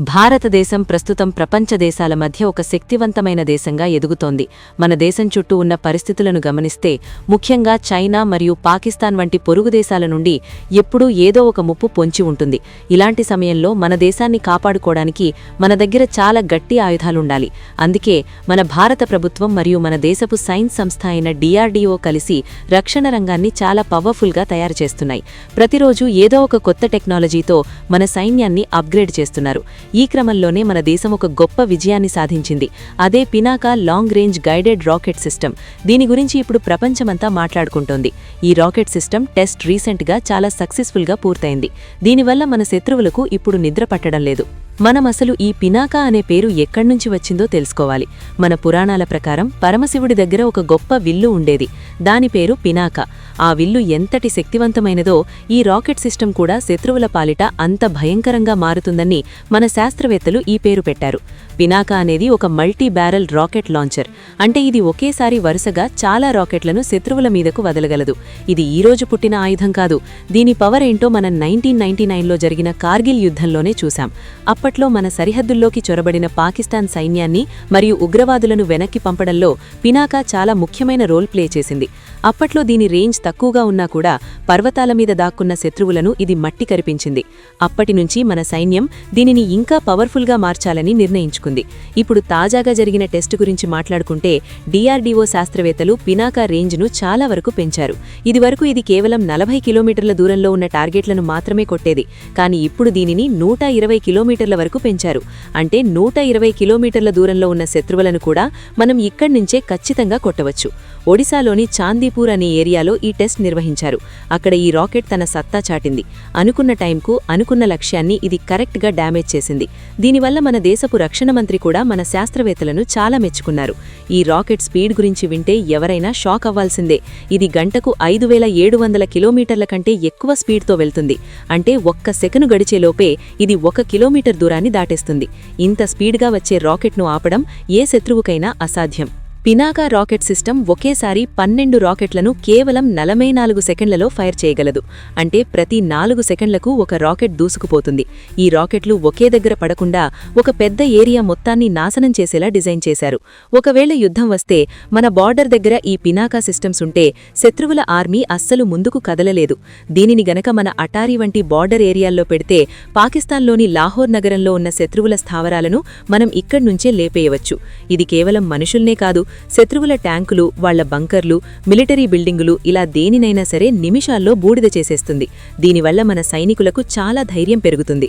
భారతదేశం ప్రస్తుతం ప్రపంచ దేశాల మధ్య ఒక శక్తివంతమైన దేశంగా ఎదుగుతోంది. మన దేశం చుట్టూ ఉన్న పరిస్థితులను గమనిస్తే ముఖ్యంగా చైనా మరియు పాకిస్తాన్ వంటి పొరుగు దేశాల నుండి ఎప్పుడూ ఏదో ఒక ముప్పు పొంచి ఉంటుంది. ఇలాంటి సమయంలో మన దేశాన్ని కాపాడుకోవడానికి మన దగ్గర చాలా గట్టి ఆయుధాలుండాలి. అందుకే మన భారత ప్రభుత్వం మరియు మన దేశపు సైన్స్ సంస్థ అయిన డిఆర్డీఓ కలిసి రక్షణ రంగాన్ని చాలా పవర్ఫుల్గా తయారు చేస్తున్నాయి. ప్రతిరోజు ఏదో ఒక కొత్త టెక్నాలజీతో మన సైన్యాన్ని అప్గ్రేడ్ చేస్తున్నారు. ఈ క్రమంలోనే మన దేశం ఒక గొప్ప విజయాన్ని సాధించింది. అదే Pinaka long range guided rocket system. దీని గురించి ఇప్పుడు ప్రపంచమంతా మాట్లాడుకుంటోంది. ఈ రాకెట్ సిస్టమ్ టెస్ట్ రీసెంట్గా చాలా సక్సెస్ఫుల్గా పూర్తయింది. దీనివల్ల మన శత్రువులకు ఇప్పుడు నిద్ర పట్టడం లేదు. మనం అసలు ఈ పినాకా అనే పేరు ఎక్కడ్నుంచి వచ్చిందో తెలుసుకోవాలి. మన పురాణాల ప్రకారం పరమశివుడి దగ్గర ఒక గొప్ప విల్లు ఉండేది. దాని పేరు పినాక. ఆ విల్లు ఎంతటి శక్తివంతమైనదో ఈ రాకెట్ సిస్టమ్ కూడా శత్రువుల పాలిట అంత భయంకరంగా మారుతుందని మన శాస్త్రవేత్తలు ఈ పేరు పెట్టారు. పినాకా అనేది ఒక మల్టీ బ్యారెల్ రాకెట్ లాంచర్. అంటే ఇది ఒకేసారి వరుసగా చాలా రాకెట్లను శత్రువుల మీదకు వదలగలదు. ఇది ఈ రోజు పుట్టిన ఆయుధం కాదు. దీని పవర్ ఏంటో మనం నైన్టీన్ నైన్టీ నైన్లో జరిగిన కార్గిల్ యుద్ధంలోనే చూశాం. అప్పట్లో మన సరిహద్దుల్లోకి చొరబడిన పాకిస్తాన్ సైన్యాన్ని మరియు ఉగ్రవాదులను వెనక్కి పంపడంలో పినాకా చాలా ముఖ్యమైన రోల్ ప్లే చేసింది. అప్పట్లో దీని రేంజ్ తక్కువగా ఉన్నా కూడా పర్వతాల మీద దాక్కున్న శత్రువులను ఇది మట్టి కరిపించింది. అప్పటినుంచి మన సైన్యం దీనిని ఇంకా పవర్ఫుల్గా మార్చాలని నిర్ణయించుకుంది. ఇప్పుడు తాజాగా జరిగిన టెస్ట్ గురించి మాట్లాడుకుంటే డిఆర్డీఓ శాస్త్రవేత్తలు పినాకా రేంజ్ను చాలా వరకు పెంచారు. ఇదివరకు ఇది కేవలం నలభై కిలోమీటర్ల దూరంలో ఉన్న టార్గెట్లను మాత్రమే కొట్టేది. కానీ ఇప్పుడు దీనిని నూట ఇరవై కిలోమీటర్ల వరకు పెంచారు. అంటే నూట ఇరవై కిలోమీటర్ల దూరంలో ఉన్న శత్రువులను కూడా మనం ఇక్కడి నుంచే ఖచ్చితంగా కొట్టవచ్చు. ఒడిశాలోని చాందీపూర్ అనే ఏరియాలో ఈ టెస్ట్ నిర్వహించారు. అక్కడ ఈ రాకెట్ తన సత్తా చాటింది. అనుకున్న టైంకు అనుకున్న లక్ష్యాన్ని ఇది కరెక్ట్గా డ్యామేజ్ చేసింది. దీనివల్ల మన దేశపు రక్షణ మంత్రి కూడా మన శాస్త్రవేత్తలను చాలా మెచ్చుకున్నారు. ఈ రాకెట్ స్పీడ్ గురించి వింటే ఎవరైనా షాక్ అవ్వాల్సిందే. ఇది గంటకు ఐదు వేల ఏడు వందల కిలోమీటర్ల కంటే ఎక్కువ స్పీడ్తో వెళ్తుంది. అంటే ఒక్క సెకను గడిచేలోపే ఇది ఒక కిలోమీటర్ దూరాన్ని దాటేస్తుంది. ఇంత స్పీడ్గా వచ్చే రాకెట్ను ఆపడం ఏ శత్రువుకైనా అసాధ్యం. పినాకా రాకెట్ సిస్టమ్ ఒకేసారి పన్నెండు రాకెట్లను కేవలం నలభై నాలుగు సెకండ్లలో ఫైర్ చేయగలదు. అంటే ప్రతి నాలుగు సెకండ్లకు ఒక రాకెట్ దూసుకుపోతుంది. ఈ రాకెట్లు ఒకే దగ్గర పడకుండా ఒక పెద్ద ఏరియా మొత్తాన్ని నాశనం చేసేలా డిజైన్ చేశారు. ఒకవేళ యుద్ధం వస్తే మన బార్డర్ దగ్గర ఈ పినాకా సిస్టమ్స్ ఉంటే శత్రువుల ఆర్మీ అస్సలు ముందుకు కదలలేదు. దీనిని గనక మన అటారీ వంటి బార్డర్ ఏరియాల్లో పెడితే పాకిస్తాన్లోని లాహోర్ నగరంలో ఉన్న శత్రువుల స్థావరాలను మనం ఇక్కడ్నుంచే లేపేయవచ్చు. ఇది కేవలం మనుషుల్నే కాదు శత్రువుల ట్యాంకులు వాళ్ళ బంకర్లు మిలిటరీ బిల్డింగులు ఇలా దేనినైనా సరే నిమిషాల్లో బూడిద చేసేస్తుంది. దీనివల్ల మన సైనికులకు చాలా ధైర్యం పెరుగుతుంది.